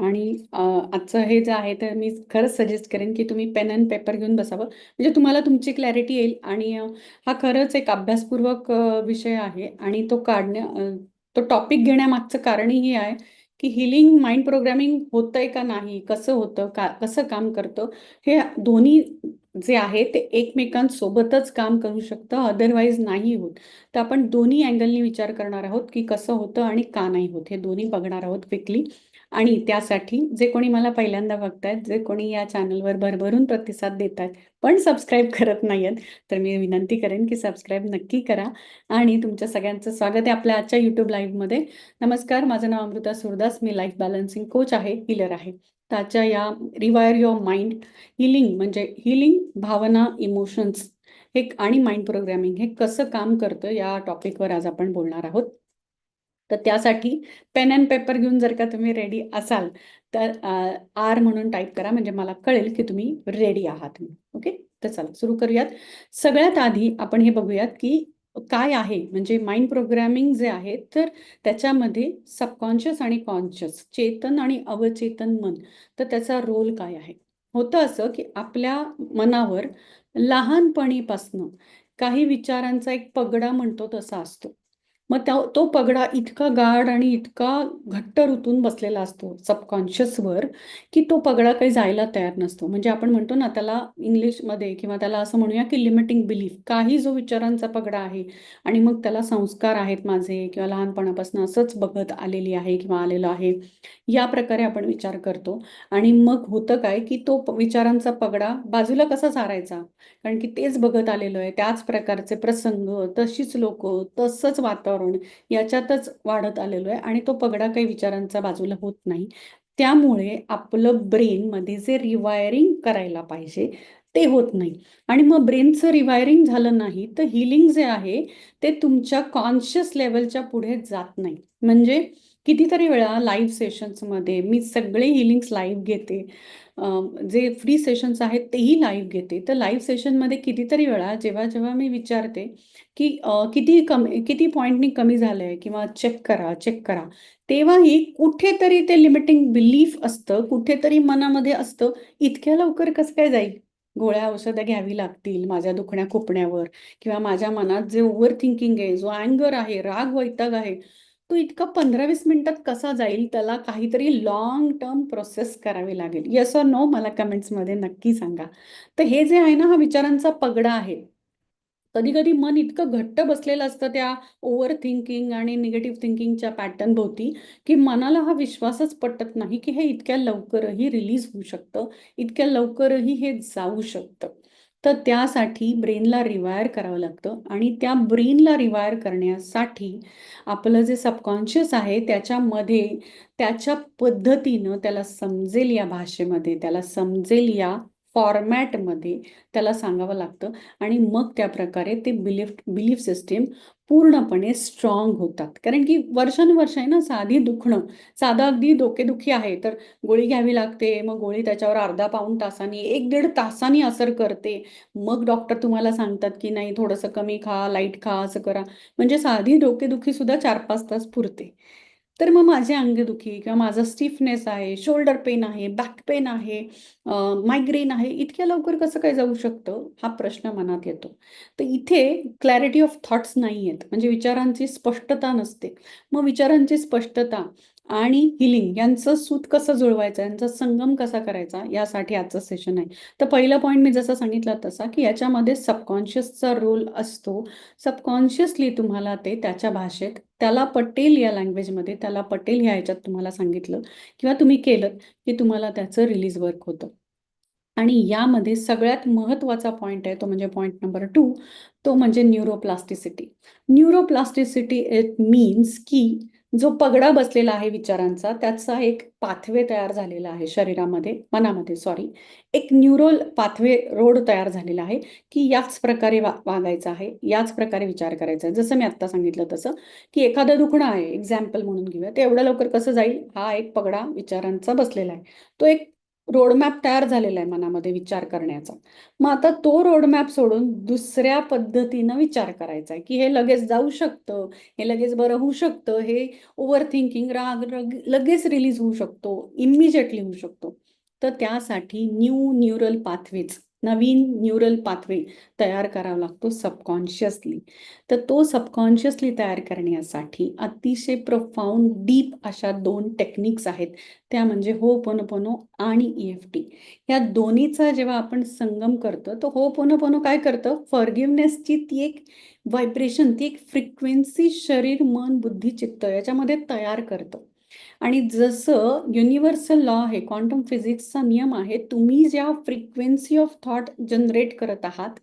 आणि आजचं हे जे आहे तर मी खरंच सजेस्ट करेन की तुम्ही पेन अँड पेपर घेऊन बसावं. म्हणजे तुम्हाला तुमची क्लॅरिटी येईल आणि हा खरंच एक अभ्यासपूर्वक विषय आहे आणि तो काढण्या तो टॉपिक घेण्यामागचं कारणही हे आहे की हिलिंग माइंड प्रोग्रॅमिंग होतंय का नाही कसं होतं का कसं काम करतं हे दोन्ही जे आहे ते एकमेकांसोबतच काम करू शकतं अदरवाईज नाही होत. तर आपण दोन्ही अँगलनी विचार करणार आहोत की कसं होतं आणि का नाही होत हे दोन्ही बघणार आहोत क्विकली आणि त्यासाठी जे कोणी मला पहिल्यांदा बघतायत जे कोणी या चॅनलवर भरभरून प्रतिसाद देत आहेत पण सबस्क्राईब करत नाही आहेत तर मी विनंती करेन की सबस्क्राईब नक्की करा. आणि तुमच्या सगळ्यांचं स्वागत आहे आपल्या आजच्या युट्यूब लाईव्हमध्ये नमस्कार माझं नाव अमृता सुरदास मी लाईफ बॅलन्सिंग कोच आहे हिलर आहे. तर आजच्या या रिवायर युअर माइंड हिलिंग म्हणजे हिलिंग भावना इमोशन्स हे आणि माइंड प्रोग्रॅमिंग हे कसं काम करतं या टॉपिकवर आज आपण बोलणार आहोत. तर त्यासाठी पेन अँड पेपर घेऊन जर का तुम्ही रेडी असाल तर आर म्हणून टाईप करा. म्हणजे मला कळेल की तुम्ही रेडी आहात ओके तर चला सुरू करूयात. सगळ्यात आधी आपण हे बघूयात की काय आहे. म्हणजे माइंड प्रोग्रॅमिंग जे आहे तर त्याच्यामध्ये सबकॉन्शियस आणि कॉन्शियस चेतन आणि अवचेतन मन तर त्याचा रोल काय आहे? होतं असं की आपल्या मनावर लहानपणीपासनं काही विचारांचा एक पगडा म्हणतो तसा असतो. मग त्या तो पगडा इतका गाढ आणि इतका घट्ट रुतून बसलेला असतो सबकॉन्शियसवर की तो पगडा काही जायला तयार नसतो. म्हणजे आपण म्हणतो ना त्याला इंग्लिशमध्ये किंवा त्याला असं म्हणूया की लिमिटिंग बिलीफ काही जो विचारांचा पगडा आहे आणि मग त्याला संस्कार आहेत माझे किंवा लहानपणापासून असंच बघत आलेली आहे किंवा आलेलो आहे या प्रकारे आपण विचार करतो. आणि मग होतं काय की तो विचारांचा पगडा बाजूला कसा सारायचा? कारण की तेच बघत आलेलो आहे त्याच प्रकारचे प्रसंग तशीच लोक तसंच वातावरण याच्यातच वाढत आलेलो आहे आणि तो पगडा काही विचारांचा बाजूला होत नाही. त्यामुळे आपलं ब्रेन मध्ये जे रिवायरिंग करायला पाहिजे ते होत नाही. आणि मग ब्रेनचं रिवायरिंग झालं नाही तर हिलिंग जे आहे ते तुमच्या कॉन्शियस लेवलच्या पुढे जात नाही. म्हणजे कितीतरी वेळा लाईव्ह सेशन्समध्ये मी सगळे हिलिंग्स लाईव्ह घेते. जे फ्री सेशन्स आहेत तेही लाईव्ह घेते. तर लाईव्ह सेशनमध्ये कितीतरी वेळा जेव्हा जेव्हा मी विचारते की किती कमी किती पॉईंटनी कमी झालं आहे किंवा चेक करा चेक करा तेव्हाही कुठेतरी ते लिमिटिंग बिलीफ असतं कुठेतरी मनामध्ये असतं इतक्या लवकर कसं काय जाईल? गोळ्या औषधं घ्यावी लागतील माझ्या दुखण्या खुपण्यावर किंवा माझ्या मनात जे ओव्हर थिंकिंग आहे जो अँगर आहे राग वैताग आहे तो इतका पंधरा वीस मिनिटात कसा जाईल त्याला काहीतरी लॉंग टर्म प्रोसेस करावी लागेल. येस ऑर नो मला कमेंट्समध्ये नक्की सांगा. तर हे जे आहे ना हा विचारांचा पगडा आहे. कधी कधी मन इतकं घट्ट बसलेलं असतं त्या ओव्हर थिंकिंग आणि निगेटिव्ह थिंकिंगच्या पॅटर्न भोवती की मनाला हा विश्वासच पटत नाही की हे इतक्या लवकरही रिलीज होऊ शकतं इतक्या लवकरही हे जाऊ शकतं. तर त्यासाठी ब्रेनला रिवायर करावं लागतं आणि त्या ब्रेनला रिवायर करण्यासाठी आपलं जे सबकॉन्शियस आहे त्याच्यामध्ये त्याच्या पद्धतीनं त्याला समजेल या भाषेमध्ये त्याला समजेल या फॉर्मॅटमध्ये त्याला सांगावं लागतं आणि मग त्या प्रकारे ते बिलीफ बिलीफ सिस्टीम पूर्णपणे स्ट्रॉंग होतात. कारण की वर्षानुवर्ष आहे ना साधी दुखणं साधं अगदी डोकेदुखी आहे. तर गोळी घ्यावी लागते मग गोळी त्याच्यावर अर्धा पाऊण तासांनी एक दीड तासांनी असर करते. मग डॉक्टर तुम्हाला सांगतात की नाही थोडंसं कमी खा लाइट खा असं करा. म्हणजे साधी डोकेदुखी सुद्धा चार पाच तास पुरते. तर मग माझे अंगदुखी किंवा माझा स्टिफनेस आहे शोल्डर पेन आहे बॅक पेन आहे मायग्रेन आहे इतक्या लवकर कसं काय जाऊ शकतं? हा प्रश्न मनात येतो. तर इथे क्लॅरिटी ऑफ थॉट्स नाही आहेत म्हणजे विचारांची स्पष्टता नसते. मग विचारांची स्पष्टता आणि हिलिंग यांचं सूत कसं जुळवायचं यांचा संगम कसा करायचा यासाठी आजचं सेशन आहे. तर पहिला पॉईंट मी जसा सांगितलं तसा की याच्यामध्ये सबकॉन्शियसचा रोल असतो. सबकॉन्शियसली तुम्हाला ते त्याच्या भाषेत त्याला पटेल या लँग्वेजमध्ये त्याला पटेल ह्या ह्याच्यात तुम्हाला सांगितलं किंवा तुम्ही केलं की तुम्हाला त्याचं रिलीज वर्क होतं. आणि यामध्ये सगळ्यात महत्त्वाचा पॉईंट आहे तो म्हणजे पॉईंट नंबर टू तो म्हणजे न्यूरोप्लास्टिसिटी न्यूरोप्लास्टिसिटी इट मीन्स की जो पगडा बसलेला आहे विचारांचा त्याचा एक पाथवे तयार झालेला आहे शरीरामध्ये मनामध्ये सॉरी एक न्यूरल पाथवे रोड तयार झालेला आहे की याच प्रकारे वा वागायचं आहे याच प्रकारे विचार करायचा आहे. जसं मी आत्ता सांगितलं तसं की एखादं दुखणं आहे एक्झाम्पल म्हणून घेऊया ते एवढ्या लवकर कसं जाईल? हा एक पगडा विचारांचा बसलेला आहे. तो एक रोडमॅप तयार झालेला आहे मनामध्ये विचार करण्याचा. मग आता तो रोडमॅप सोडून दुसऱ्या पद्धतीनं विचार करायचा आहे की हे लगेच जाऊ शकतं हे लगेच बरं होऊ शकतं हे ओव्हर थिंकिंग राग लगेच रिलीज होऊ शकतो इमिजिएटली होऊ शकतो. तर त्यासाठी न्यू न्यूरल पाथवेज नवीन न्यूरल पाथवे तयार करावा लागतो सबकॉन्शियसली. तर तो सबकॉन्शियसली तयार करण्यासाठी अतिशय प्रोफाऊंड डीप अशा दोन टेक्निक्स आहेत. त्या म्हणजे हो पोनो आणि ई एफ टी या दोन्हीचा जेव्हा आपण संगम करतो तर हो पोनो काय करतं? फॉरगिवनेसची ती एक व्हायब्रेशन ती एक फ्रिक्वेन्सी शरीर मन बुद्धी चित्त याच्यामध्ये तयार करतं. आणि जसं युनिव्हर्सल लॉ आहे क्वांटम फिजिक्सचा नियम आहे तुम्ही ज्या फ्रिक्वेन्सी ऑफ थॉट जनरेट करत आहात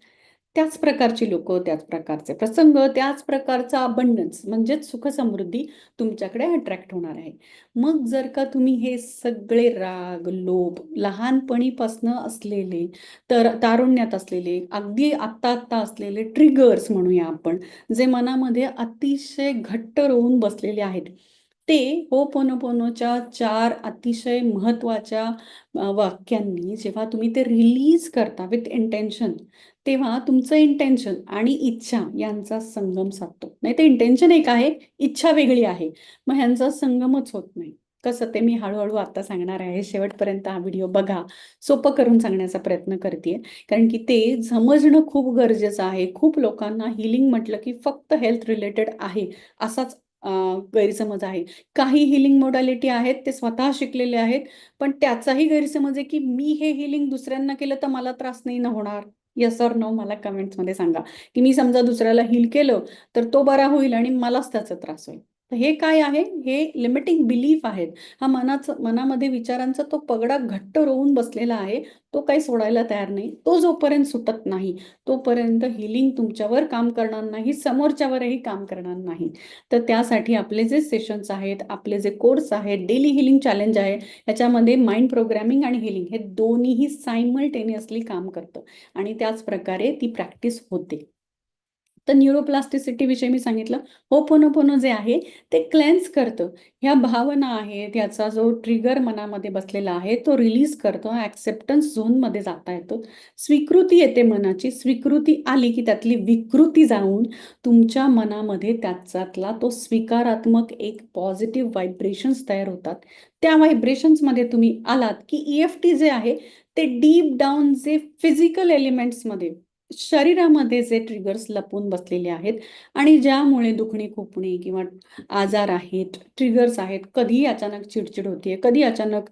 त्याच प्रकारची लोक त्याच प्रकारचे प्रसंग त्याच प्रकारचा अबंडन्स म्हणजेच सुख समृद्धी तुमच्याकडे अट्रॅक्ट होणार आहे. मग जर का तुम्ही हे सगळे राग लोभ लहानपणीपासनं असलेले तर तारुण्यात असलेले अगदी आत्ता आत्ता असलेले ट्रिगर्स म्हणूया आपण जे मनामध्ये अतिशय घट्ट रोवून बसलेले आहेत ते हो पोनोपोनोच्या चार अतिशय महत्त्वाच्या वाक्यांनी जेव्हा तुम्ही ते रिलीज करता विथ इंटेन्शन तेव्हा तुमचं इंटेन्शन आणि इच्छा यांचा संगम साधतो. नाही ते इंटेन्शन एक आहे इच्छा वेगळी आहे. मग ह्यांचा संगमच होत नाही. कसं ते मी हळूहळू आता सांगणार आहे शेवटपर्यंत हा व्हिडिओ बघा. सोपं करून सांगण्याचा प्रयत्न करते कारण की ते समजणं खूप गरजेचं आहे. खूप लोकांना हिलिंग म्हटलं की फक्त हेल्थ रिलेटेड आहे असाच गैरसमज आहे. काही हिलिंग मोडॅलिटी आहेत ते स्वतः शिकलेले आहेत पण त्याचाही गैरसमज आहे की मी हे हिलिंग दुसऱ्यांना केलं तर मला त्रास नाही ना होणार? यस ऑर नो मला कमेंट्समध्ये सांगा. की मी समजा दुसऱ्याला हिल केलं तर तो बरा होईल आणि मलाच त्याचा त्रास होईल. हे काय आहे? हे लिमिटिंग बिलीफ आहेत. हा मनाचं मनामध्ये विचारांचा तो पगडा घट्ट रोवून बसलेला आहे. तो काही सोडायला तयार नाही. तो जोपर्यंत सुटत नाही तोपर्यंत हिलिंग तुमच्यावर काम करणार नाही समोरच्यावरही काम करणार नाही. तर त्यासाठी आपले जे सेशन्स आहेत आपले जे कोर्स आहेत डेली हिलिंग चॅलेंज आहे याच्यामध्ये माइंड प्रोग्रॅमिंग आणि हिलिंग हे दोन्हीही सायमल्टेनियसली काम करतं. आणि त्याच प्रकारे ती प्रॅक्टिस होते. तर न्यूरोप्लास्टिसिटी विषयी मी सांगितलं. ओपोनोपोनो जे आहे ते क्लेन्स करतं. ह्या भावना आहेत याचा जो ट्रिगर मनामध्ये बसलेला आहे तो रिलीज करतो. ॲक्सेप्टन्स झोनमध्ये जाता येतो. स्वीकृती येते मनाची. स्वीकृती आली की त्यातली विकृती जाऊन तुमच्या मनामध्ये त्याच्यातला तो स्वीकारात्मक एक पॉझिटिव्ह व्हायब्रेशन्स तयार होतात. त्या व्हायब्रेशन्समध्ये तुम्ही आलात की ई एफ टी जे आहे ते डीप डाऊन जे फिजिकल एलिमेंट्समध्ये शरीरामध्ये जे ट्रिगर्स लपून बसलेले आहेत आणि ज्यामुळे दुखणे खुपणे किंवा आजार आहेत ट्रिगर्स आहेत कधी अचानक चिडचिड होते कधी अचानक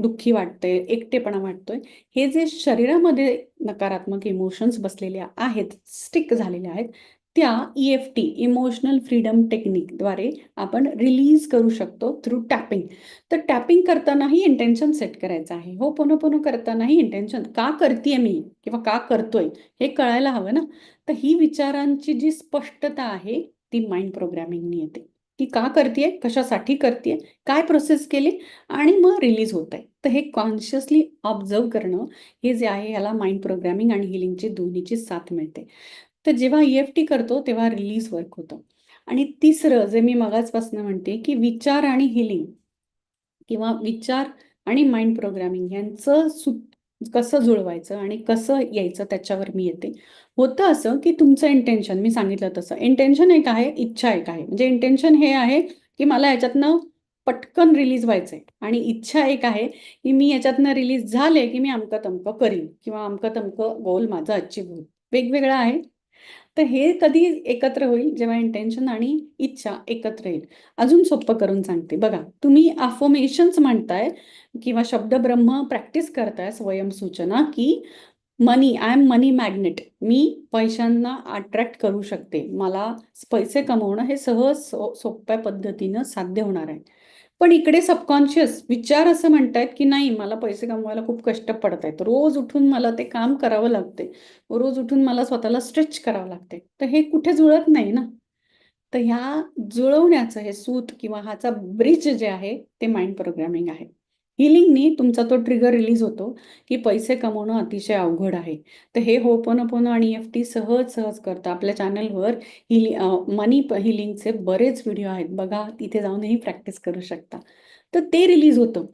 दुःखी वाटतंय एकटेपणा वाटतोय हे जे शरीरामध्ये नकारात्मक इमोशन्स बसलेले आहेत स्टिक झालेले आहेत त्या E F T emotional freedom टेक्निकद्वारे आपण रिलीज करू शकतो थ्रू टॅपिंग तर टॅपिंग करतानाही इंटेन्शन सेट करायचं आहे. हो पुन्हा पुन्हा करतानाही इंटेन्शन का करते मी? किंवा का करतोय? हे कळायला हवं ना? तर ही विचारांची जी स्पष्टता आहे ती माइंड प्रोग्रॅमिंगनी येते. की का करते कशासाठी करते काय प्रोसेस केली? आणि मग रिलीज होत आहे. तर हे कॉन्शियसली ऑब्झर्व करणं हे जे आहे याला माइंड प्रोग्रॅमिंग आणि हिलिंगची दोन्हीची साथ मिळते. तर जेव्हा ई एफ टी करतो तेव्हा रिलीज वर्क होतं. आणि तिसरं जे मी मगाचपासून म्हणते की विचार आणि हिलिंग किंवा विचार आणि माइंड प्रोग्रामिंग यांचं सु कसं जुळवायचं आणि कसं यायचं त्याच्यावर मी येते. होतं असं की तुमचं इंटेन्शन मी सांगितलं तसं इंटेन्शन एक आहे इच्छा एक आहे. म्हणजे इंटेन्शन हे आहे की मला याच्यातनं पटकन रिलीज व्हायचं आहे आणि इच्छा एक आहे की मी याच्यातनं रिलीज झाले की मी अमकं तमकं करीन किंवा अमकं तमकं गोल माझं अचीव्ह होईल. वेगवेगळं आहे. तर हे कधी एकत्र होईल? जेव्हा इंटेन्शन आणि इच्छा एकत्र येईल. अजून सोपं करून सांगते. बघा तुम्ही अफोमेशन्स म्हणताय किंवा शब्द ब्रह्म प्रॅक्टिस करताय स्वयंसूचना की money I am money magnet मी पैशांना अट्रॅक्ट करू शकते. मला पैसे कमवणं हे सहज सो सोप्या पद्धतीनं साध्य होणार आहे. पण इकडे सबकॉन्शियस विचार असं म्हणतायत की नाही मला पैसे कमवायला खूप कष्ट पडत आहेत रोज उठून मला ते काम करावं लागते रोज उठून मला स्वतःला स्ट्रेच करावं लागते तर हे कुठे जुळत नाही ना? तर ह्या जुळवण्याचं हे सूत किंवा हाचा ब्रिज जे आहे ते माइंड प्रोग्रामिंग आहे. हिलिंगनी तुमचा तो ट्रिगर रिलीज होतो की पैसे कमवणं अतिशय अवघड आहे. तर हे होपन आणि एफ टी सहज सहज करतं. आपल्या चॅनलवर हिली मनी हिलिंगचे बरेच व्हिडिओ आहेत. बघा तिथे जाऊनही प्रॅक्टिस करू शकता. तर ते रिलीज होतं.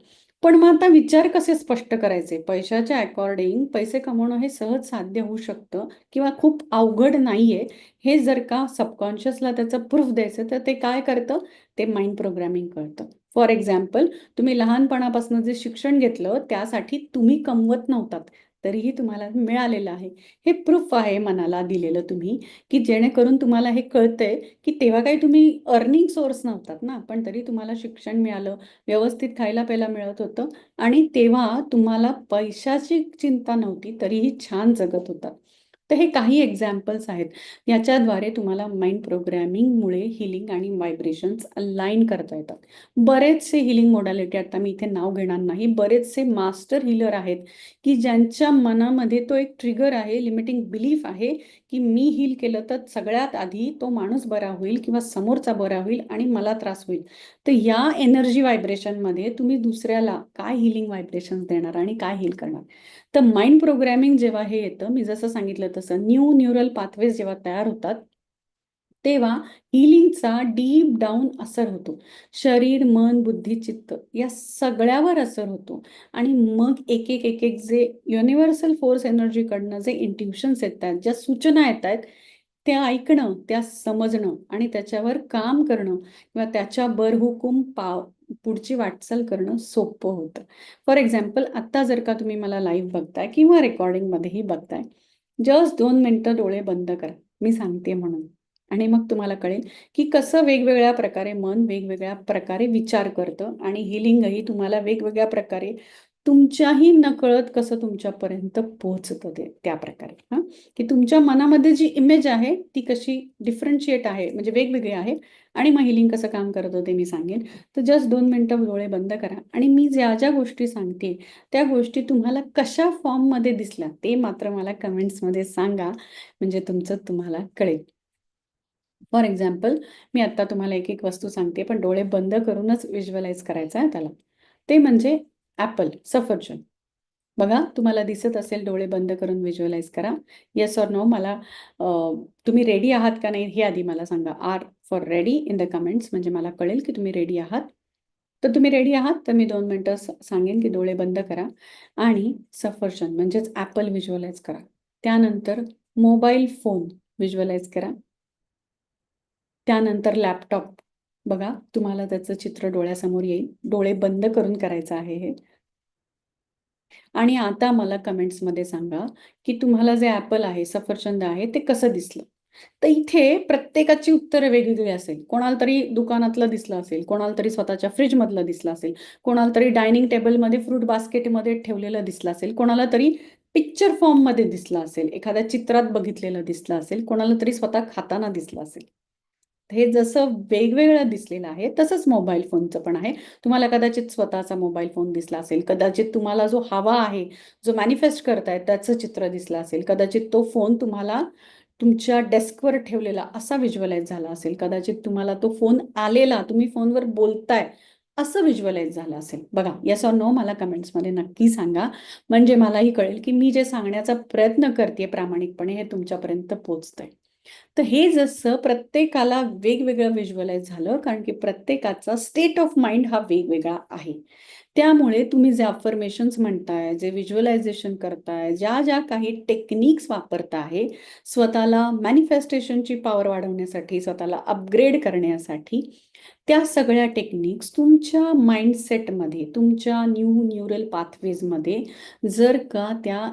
पण मग आता विचार कसे स्पष्ट करायचे? पैशाच्या अकॉर्डिंग पैसे कमवणं हे सहज साध्य होऊ शकतं किंवा खूप अवघड नाहीये. हे जर का सबकॉन्शियसला त्याचं प्रूफ द्यायचं तर ते काय करतं? ते माइंड प्रोग्रामिंग करतं. फॉर एक्झाम्पल तुम्ही लहानपणापासून जे शिक्षण घेतलं त्यासाठी तुम्ही कमवत नव्हतात. तरीही तुम्हाला मिळालेलं आहे. हे प्रूफ आहे मनाला दिलेलं तुम्ही की जेणेकरून तुम्हाला हे कळतंय की तेव्हा काही तुम्ही अर्निंग सोर्स नव्हतात ना. पण तरी तुम्हाला शिक्षण मिळालं व्यवस्थित खायला प्यायला मिळत होतं. आणि तेव्हा तुम्हाला पैशाची चिंता नव्हती तरीही छान जगत होतात तर हे काही एक्झाम्पल्स आहेत. याच्याद्वारे तुम्हाला माइंड प्रोग्रॅमिंगमुळे हिलिंग आणि व्हायब्रेशन्स अलाईन करता येतात. बरेचसे हिलिंग मोडॅलिटी आता मी इथे नाव घेणार नाही बरेचसे मास्टर हिलर आहेत की ज्यांच्या मनामध्ये तो एक ट्रिगर आहे लिमिटिंग बिलीफ आहे की मी हील केलं तर सगळ्यात आधी तो माणूस बरा होईल किंवा समोरचा बरा होईल आणि मला त्रास होईल. तर या एनर्जी व्हायब्रेशनमध्ये तुम्ही दुसऱ्याला काय हिलिंग व्हायब्रेशन्स देणार आणि काय हील करणार? तर माइंड प्रोग्रॅमिंग जेव्हा हे येतं मी जसं सांगितलं तसं न्यू न्यूरल पाथवेज जेव्हा तयार होतात तेव्हा हिलिंगचा डीप डाऊन असर होतो. शरीर मन बुद्धी चित्त या सगळ्यावर असर होतो. आणि मग एक एक एक एक जे युनिव्हर्सल फोर्स एनर्जीकडनं जे इंट्युशन्स येत आहेत ज्या सूचना येत आहेत त्या ऐकणं त्या समजणं आणि त्याच्यावर काम करणं किंवा त्याच्या बरहुकूम पाव पुढची वाटचाल करणं सोपं होतं. फॉर एक्झाम्पल आत्ता जर का तुम्ही मला लाईव्ह बघताय किंवा रेकॉर्डिंगमध्येही बघताय जस्ट दोन मिनटं डोळे बंद करा. मी सांगते म्हणून. आणि मग तुम्हाला कळेल की कसं वेगवेगळ्या प्रकारे मन वेगवेगळ्या प्रकारे विचार करतं आणि हिलिंगही तुम्हाला वेगवेगळ्या प्रकारे तुमच्याही नकळत कसं तुमच्यापर्यंत पोहोचतं ते त्या प्रकारे. हां? की तुमच्या मनामध्ये जी इमेज आहे ती कशी डिफरन्शिएट आहे म्हणजे वेगवेगळी आहे आणि मग हिलिंग कसं काम करत ते मी सांगेन. तर जस्ट दोन मिनटं डोळे बंद करा आणि मी ज्या ज्या गोष्टी सांगते त्या गोष्टी तुम्हाला कशा फॉर्ममध्ये दिसल्या ते मात्र मला कमेंट्समध्ये सांगा म्हणजे तुमचं तुम्हाला कळेल. फॉर एक्झाम्पल मी आत्ता तुम्हाला एक एक वस्तू सांगते पण डोळे बंद करूनच विज्युअलाइज करायचं आहे त्याला. ते म्हणजे ॲपल सफरचंद बघा तुम्हाला दिसत असेल डोळे बंद करून विज्युअलाइज करा. येस ऑर नो मला तुम्ही रेडी आहात का नाही हे आधी मला सांगा. R for ready in the comments म्हणजे मला कळेल की तुम्ही रेडी आहात. तर तुम्ही रेडी आहात तर मी दोन मिनटं सांगेन की डोळे बंद करा. आणि सफरचंद म्हणजेच ॲपल विज्युअलाइज करा. त्यानंतर मोबाईल फोन विज्युअलाइज करा. त्यानंतर लॅपटॉप बघा तुम्हाला त्याचं चित्र डोळ्यासमोर येईल. डोळे बंद करून करायचं आहे हे. आणि आता मला कमेंट्समध्ये सांगा की तुम्हाला जे ॲपल आहे सफरचंद आहे ते कसं दिसलं? तर इथे प्रत्येकाची उत्तरं वेगवेगळी असेल. कोणाला तरी दुकानातलं दिसलं असेल कोणाला तरी स्वतःच्या फ्रीजमधलं दिसलं असेल कोणाला तरी डायनिंग टेबलमध्ये फ्रूट बास्केटमध्ये ठेवलेलं दिसलं असेल कोणाला तरी पिक्चर फॉर्ममध्ये दिसलं असेल एखाद्या चित्रात बघितलेलं दिसलं असेल कोणाला तरी स्वतः खाताना दिसलं असेल. हे जसं वेगवेगळं दिसलेलं आहे तसंच मोबाईल फोनचं पण आहे. तुम्हाला कदाचित स्वतःचा मोबाईल फोन दिसला असेल कदाचित तुम्हाला जो हवा आहे जो मॅनिफेस्ट करताय त्याचं चित्र दिसलं असेल कदाचित तो फोन तुम्हाला तुमच्या डेस्कवर ठेवलेला असा व्हिज्युअलाइज झाला असेल कदाचित तुम्हाला तो फोन आलेला तुम्ही फोनवर बोलताय असं व्हिज्युअलाइज झालं असेल. बघा यस ऑर नो मला कमेंट्समध्ये नक्की सांगा. म्हणजे मलाही कळेल की मी जे सांगण्याचा प्रयत्न करते प्रामाणिकपणे हे तुमच्यापर्यंत पोचतंय. तर हे जसं प्रत्येकाला वेगवेगळं व्हिज्युअलाइज झालं कारण की प्रत्येकाचा स्टेट ऑफ माइंड हा वेगवेगळा आहे. त्यामुळे तुम्ही जे अफर्मेशन्स म्हणताय जे व्हिज्युअलायझेशन करताय ज्या ज्या काही टेक्निक्स वापरताय स्वतःला मॅनिफेस्टेशनची पॉवर वाढवण्यासाठी स्वतःला अपग्रेड करण्यासाठी त्या सगळ्या टेक्निक्स तुमच्या माइंडसेटमध्ये तुमच्या न्यू न्यूरल पाथवेजमध्ये जर का त्या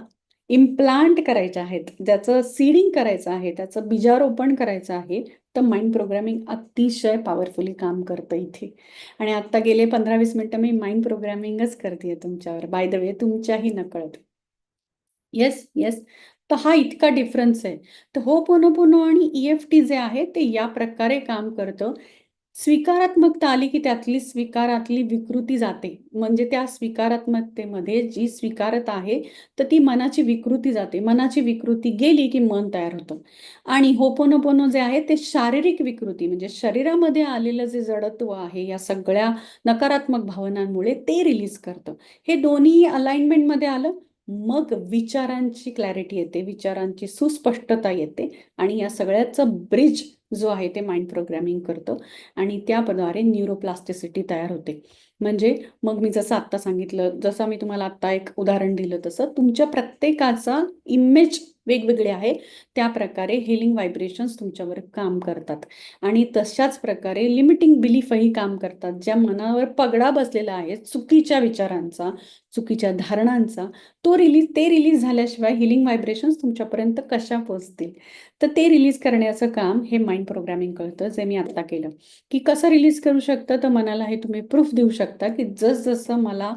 इम्प्लांट करायच्या आहेत ज्याचं सीडिंग करायचं आहे त्याचं बीजारोपण करायचं आहे तर माइंड प्रोग्रॅमिंग अतिशय पॉवरफुली काम करतं इथे. आणि आत्ता गेले पंधरा वीस मिनटं मी माइंड प्रोग्रॅमिंगच करते तुमच्यावर. बाय द वे तुमच्याही नकळत. येस येस तर हा इतका डिफरन्स आहे. तर हो पोनो पोनो आणि ई एफ टी जे आहे ते या प्रकारे काम करतं. स्वीकारात्मकता आली की त्यातली स्वीकारातली विकृती जाते. म्हणजे त्या स्वीकारात्मकतेमध्ये जी स्वीकारत आहे तर ती मनाची विकृती जाते. मनाची विकृती गेली की मन तयार होतं. आणि होपोनोपोनो जे आहे ते शारीरिक विकृती म्हणजे शरीरामध्ये आलेलं जे जडत्व आहे या सगळ्या नकारात्मक भावनांमुळे ते रिलीज करतं. हे दोन्ही अलाइनमेंटमध्ये आलं मग विचारांची क्लॅरिटी येते विचारांची सुस्पष्टता येते आणि या सगळ्याचं ब्रिज जो आहे ते माइंड प्रोग्रॅमिंग करतं आणि त्याद्वारे न्यूरोप्लास्टिसिटी तयार होते. म्हणजे मग मी जसं आत्ता सांगितलं जसं मी तुम्हाला आत्ता एक उदाहरण दिलं तसं तुमच्या प्रत्येकाचा इमेज वेगवेगळे आहे. त्या प्रकारे हिलिंग व्हायब्रेशन्स तुमच्यावर काम करतात. आणि तशाच प्रकारे लिमिटिंग बिलीफही काम करतात. ज्या मनावर पगडा बसलेला आहे चुकीच्या विचारांचा चुकीच्या धारणांचा तो रिलीज ते रिलीज झाल्याशिवाय हिलिंग व्हायब्रेशन्स तुमच्यापर्यंत कशा पोचतील तर ते रिलीज करण्याचं काम हे माइंड प्रोग्रामिंग कळतं जे मी आत्ता केलं. की कसं रिलीज करू शकतं? तर मनाला हे तुम्ही प्रूफ देऊ शकता की जसजसं मला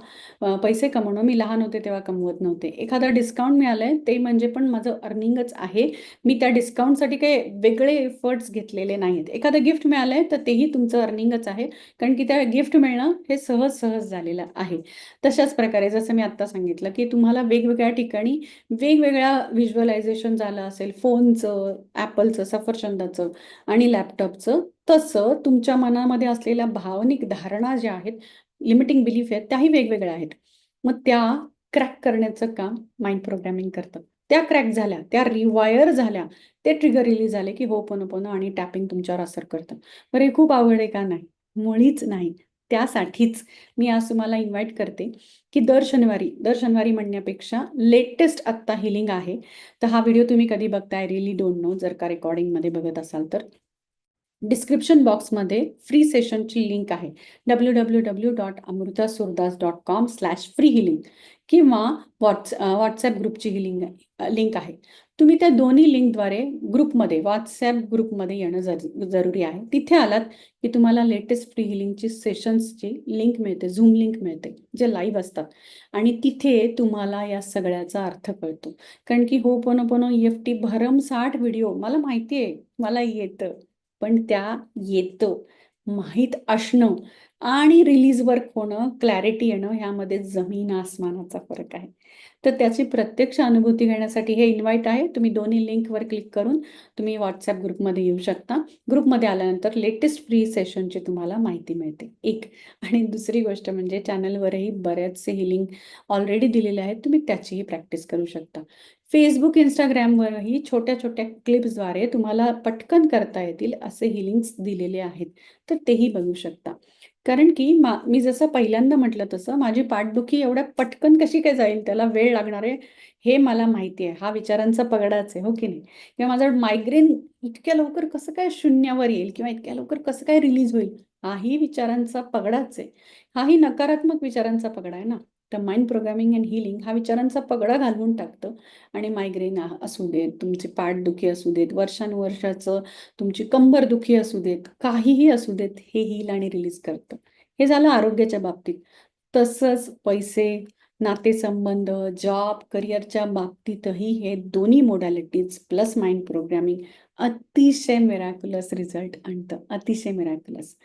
पैसे कमवणं मी लहान होते तेव्हा कमवत नव्हते. एखादा डिस्काउंट मिळालं आहे ते म्हणजे पण माझं अर्निंगच आहे. मी त्या डिस्काउंटसाठी काही वेगळे एफर्ट्स घेतलेले नाहीत. एखादं गिफ्ट मिळालंय तर तेही तुमचं अर्निंगच आहे. कारण की त्या गिफ्ट मिळणं हे सहज सहज झालेलं आहे. तशाच प्रकारे जसं मी आत्ता सांगितलं की तुम्हाला वेगवेगळ्या ठिकाणी वेगवेगळ्या व्हिज्युअलायझेशन झालं असेल फोनचं ॲपलचं सफरचंदाचं आणि लॅपटॉपचं तसं तुमच्या मनामध्ये असलेल्या भावनिक धारणा ज्या आहेत लिमिटिंग बिलीफ आहेत त्याही वेगवेगळ्या आहेत. मग त्या क्रॅक करण्याचं काम माइंड प्रोग्रामिंग करतं. त्या क्रॅक झाल्या त्या रिवायर झाल्या ते ट्रिगर रिलीज झाले की हो पण पण आणि टॅपिंग तुमच्यावर असर करतं. बरं हे खूप आवड आहे का नाही? मुळीच नाही. त्यासाठीच मी आज तुम्हाला इन्व्हाइट करते की दर शनिवारी दर शनिवारी म्हणण्यापेक्षा लेटेस्ट आत्ता हिलिंग आहे. तर हा व्हिडिओ तुम्ही कधी बघताय? रिली डोंट नो जर का रेकॉर्डिंगमध्ये बघत असाल तर. डिस्क्रिप्शन बॉक्समध्ये फ्री सेशनची लिंक आहे W W W dot Amruta Surdas dot com slash free healing किंवा व्हॉट्स व्हॉट्सॲप ग्रुपची ही लिंक लिंक आहे. तुम्ही त्या दोन्ही लिंकद्वारे ग्रुपमध्ये व्हॉट्सॲप ग्रुपमध्ये येणं जर जरुरी आहे. तिथे आलात की तुम्हाला लेटेस्ट फ्री हिलिंगची सेशन्सची लिंक मिळते झूम लिंक मिळते जे लाईव्ह असतात. आणि तिथे तुम्हाला या सगळ्याचा अर्थ कळतो. कारण की हो पण पण एफ टी भरमसाठ व्हिडिओ मला माहिती आहे मला येतं. पण त्या येतं. माहीत असणं आणि रिलीज वर्क होणं क्लॅरिटी येणं ह्यामध्ये जमीन आसमानाचा फरक आहे. तर त्याची प्रत्यक्ष अनुभूती घेण्यासाठी हे इन्व्हाइट आहे. तुम्ही दोन्ही लिंकवर क्लिक करून तुम्ही व्हॉट्सॲप ग्रुपमध्ये येऊ शकता. ग्रुपमध्ये आल्यानंतर लेटेस्ट फ्री सेशनची तुम्हाला माहिती मिळते. एक. आणि दुसरी गोष्ट म्हणजे चॅनलवरही बऱ्याचसे हिलिंग ऑलरेडी दिलेले आहेत. तुम्ही त्याचीही प्रॅक्टिस करू शकता. फेसबुक इंस्टाग्रामवरही छोट्या छोट्या क्लिप्सद्वारे तुम्हाला पटकन करता येतील असे हिलिंग्स दिलेले आहेत. तर तेही बघू शकता. कारण की मा मी जसं पहिल्यांदा म्हटलं तसं माझी पाठदुखी एवढ्या पटकन कशी काय जाईल त्याला वेळ लागणार आहे हे मला माहिती आहे. हा विचारांचा पगडाच आहे हो की नाही? किंवा माझं मायग्रेन इतक्या लवकर कसं काय शून्यावर येईल किंवा इतक्या लवकर कसं काय रिलीज होईल? हाही विचारांचा पगडाच आहे. हाही नकारात्मक विचारांचा पगडा आहे ना? तर माइंड प्रोग्रामिंग अँड हिलिंग हा विचारांचा पगडा घालवून टाकतं आणि मायग्रेन असू देत तुमची पाठदुखी असू देत वर्षानुवर्षाचं तुमची कंबरदुखी असू देत काहीही असू देत हे हील आणि रिलीज करतं. हे झालं आरोग्याच्या बाबतीत. तसंच पैसे नातेसंबंध जॉब करिअरच्या बाबतीतही हे दोन्ही मोडॅलिटीज प्लस माइंड प्रोग्रामिंग अतिशय मिराकुलस रिझल्ट आणतं. अतिशय मिराकुलस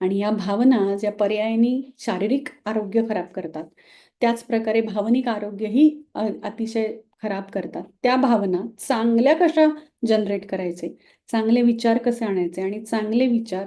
आणि या भावना ज्या पर्यायाने शारीरिक आरोग्य खराब करतात त्याच प्रकारे भावनिक आरोग्यही अतिशय खराब करतात. त्या भावना चांगल्या कशा जनरेट करायचे? चांगले विचार कसे आणायचे? आणि चांगले विचार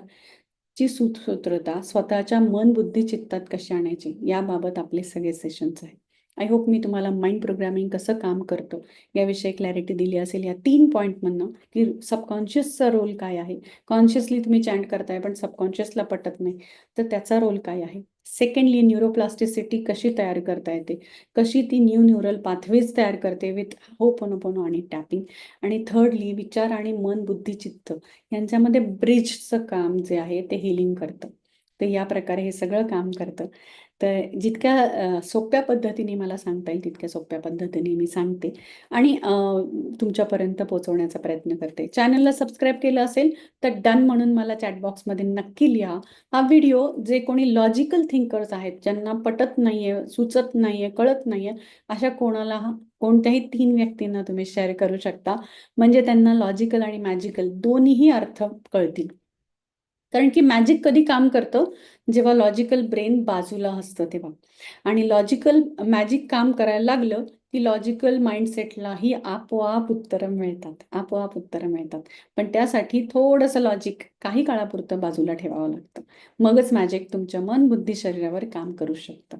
ची सुसूत्रता स्वतःच्या मन बुद्धी चित्तात कशी आणायची? याबाबत आपले सगळे सेशन्स आहेत. आय होप मी तुम्हाला माइंड प्रोग्रामिंग कसं काम करतो याविषयी क्लॅरिटी दिली असेल. या तीन पॉईंटमधनं की सबकॉन्शियसचा रोल काय आहे? कॉन्शियसली तुम्ही चॅन्ट करताय पण सबकॉन्शियसला पटत नाही. तर त्याचा रोल काय आहे? सेकंडली न्यूरोप्लास्टिसिटी कशी तयार करता येते? कशी ती न्यू न्यूरल पाथवेज तयार करते विथ होपनोपनो आणि टॅपिंग आणि थर्डली विचार आणि मन बुद्धी चित्त यांच्यामध्ये ब्रिजचं काम जे आहे ते हिलिंग करतं. तर या प्रकारे हे सगळं काम करतं. तर जितक्या सोप्या पद्धतीने मला सांगता येईल तितक्या सोप्या पद्धतीने मी सांगते. आणि तुमच्यापर्यंत पोहोचवण्याचा प्रयत्न करते. चॅनलला सबस्क्राईब केलं असेल तर डन म्हणून मला चॅटबॉक्समध्ये नक्की लिहा. हा व्हिडिओ जे कोणी लॉजिकल थिंकर्स आहेत ज्यांना पटत नाहीये सुचत नाहीये कळत नाहीये अशा कोणाला कोणत्याही तीन व्यक्तींना तुम्ही शेअर करू शकता. म्हणजे त्यांना लॉजिकल आणि मॅजिकल दोन्हीही अर्थ कळतील. कारण की मॅजिक कधी काम करतं? जेव्हा लॉजिकल ब्रेन बाजूला असतं तेव्हा. आणि लॉजिकल मॅजिक काम करायला लागलं की लॉजिकल माइंडसेटलाही आपोआप उत्तरं मिळतात. आपोआप उत्तरं मिळतात. पण त्यासाठी थोडंसं लॉजिक काही काळापुरतं बाजूला ठेवावं लागतं. मगच मॅजिक तुमच्या मन बुद्धी शरीरावर काम करू शकतं.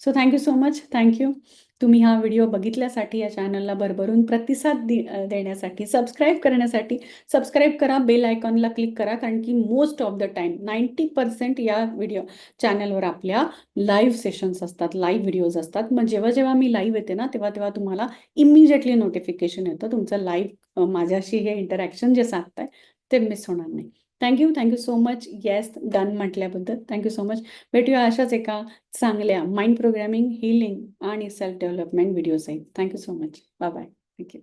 So thank you so much thank you तुम्ही हा व्हिडिओ बघितल्यासाठी या चॅनलला भरभरून प्रतिसाद देण्यासाठी सबस्क्राईब करण्यासाठी सबस्क्राईब करा बेल आयकॉनला क्लिक करा कारण की most of the time ninety percent या व्हिडिओ चॅनलवर आपल्या लाईव्ह सेशन्स असतात लाईव्ह व्हिडिओज असतात. मग जेव्हा जेव्हा मी लाईव्ह येते ना तेव्हा तेव्हा तुम्हाला इमिजिएटली नोटिफिकेशन येतं. तुमचं लाईव्ह माझ्याशी हे इंटरॅक्शन जे साधताय ते मिस होणार नाही. Thank you thank you so much yes done म्हटल्याबद्दल. Thank you so much भेटूया अशाच एका चांगल्या माइंड प्रोग्रॅमिंग हिलिंग आणि सेल्फ डेव्हलपमेंट व्हिडिओ आहेत thank you so much bye bye thank you